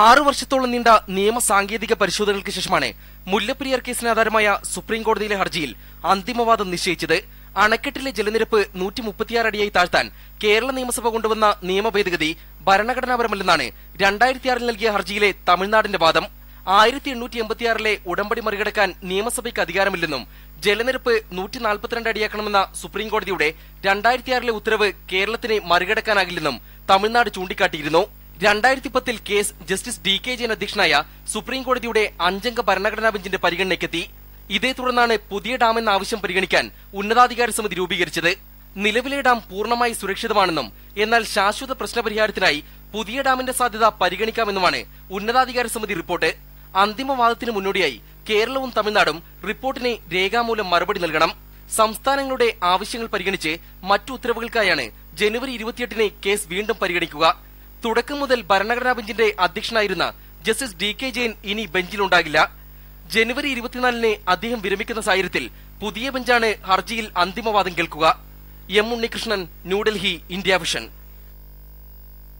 ആറു വർഷത്തോളം നീണ്ട നിയമ സാങ്കേതിക പരിശോധനകൾക്ക് ശേഷമാണ് മുല്ലപ്പെരിയാർ കേസിന് ആധാരമായ സുപ്രീം കോടതിയിലെ ഹർജിയിൽ അന്തിമവാദം നിശ്ചയിച്ചത് അണക്കെട്ടിലെ ജലനിരപ്പ് നൂറ്റി മുപ്പത്തിയാറ് അടിയായി താഴ്ത്താൻ കേരള നിയമസഭ കൊണ്ടുവന്ന നിയമ ഭേദഗതി ഭരണഘടനാപരമല്ലെന്നാണ് രണ്ടായിരത്തിയാറിൽ നൽകിയ ഹർജിയിലെ തമിഴ്നാടിന്റെ വാദം. ആയിരത്തി എണ്ണൂറ്റി എൺപത്തിയാറിലെ ഉടമ്പടി മറികടക്കാൻ നിയമസഭയ്ക്ക് അധികാരമില്ലെന്നും ജലനിരപ്പ് നൂറ്റി നാൽപ്പത്തിരണ്ട് അടിയാക്കണമെന്ന സുപ്രീംകോടതിയുടെ രണ്ടായിരത്തിയാറിലെ ഉത്തരവ് കേരളത്തിനെ മറികടക്കാനാകില്ലെന്നും തമിഴ്നാട് ചൂണ്ടിക്കാട്ടിയിരുന്നു. രണ്ടായിരത്തി പത്തിൽ case justice D K Jayan അധ്യക്ഷനായ സുപ്രീം കോടതിയുടെ അഞ്ചംഗ ഭരണഘടനാ ബെഞ്ചിന്റെ പരിഗണനയ്ക്കെത്തി. ഇതേ തുടർന്നാണ് പുതിയ ഡാം എന്ന ആവശ്യം പരിഗണിക്കാൻ ഉന്നതാധികാര സമിതി രൂപീകരിച്ചത്. നിലവിലെ ഡാം പൂർണമായി സുരക്ഷിതമാണെന്നും എന്നാൽ ശാശ്വത പ്രശ്നപരിഹാരത്തിനായി പുതിയ ഡാമിന്റെ സാധ്യത പരിഗണിക്കാമെന്നുമാണ് ഉന്നതാധികാര സമിതി റിപ്പോർട്ട്. അന്തിമവാദത്തിന് മുന്നോടിയായി കേരളവും തമിഴ്നാടും റിപ്പോർട്ടിന് രേഖാമൂലം മറുപടി നൽകണം. സംസ്ഥാനങ്ങളുടെ ആവശ്യങ്ങൾ പരിഗണിച്ച് മറ്റു ഉത്തരവുകൾക്കായാണ് ജനുവരി ഇരുപത്തിയെട്ടിന് കേസ് വീണ്ടും പരിഗണിക്കുക. തുടക്കം മുതൽ ഭരണഘടനാ ബെഞ്ചിന്റെ അധ്യക്ഷനായിരുന്ന ജസ്റ്റിസ് ഡി കെ ജെയിൻ ഇനി ബെഞ്ചിലുണ്ടാകില്ല. ജനുവരി ഇരുപത്തിനാലിന് അദ്ദേഹം വിരമിക്കുന്ന സാഹചര്യത്തിൽ പുതിയ ബെഞ്ചാണ് ഹർജിയിൽ അന്തിമവാദം കേൾക്കുക. M Unnikrishnan New Delhi India Vision.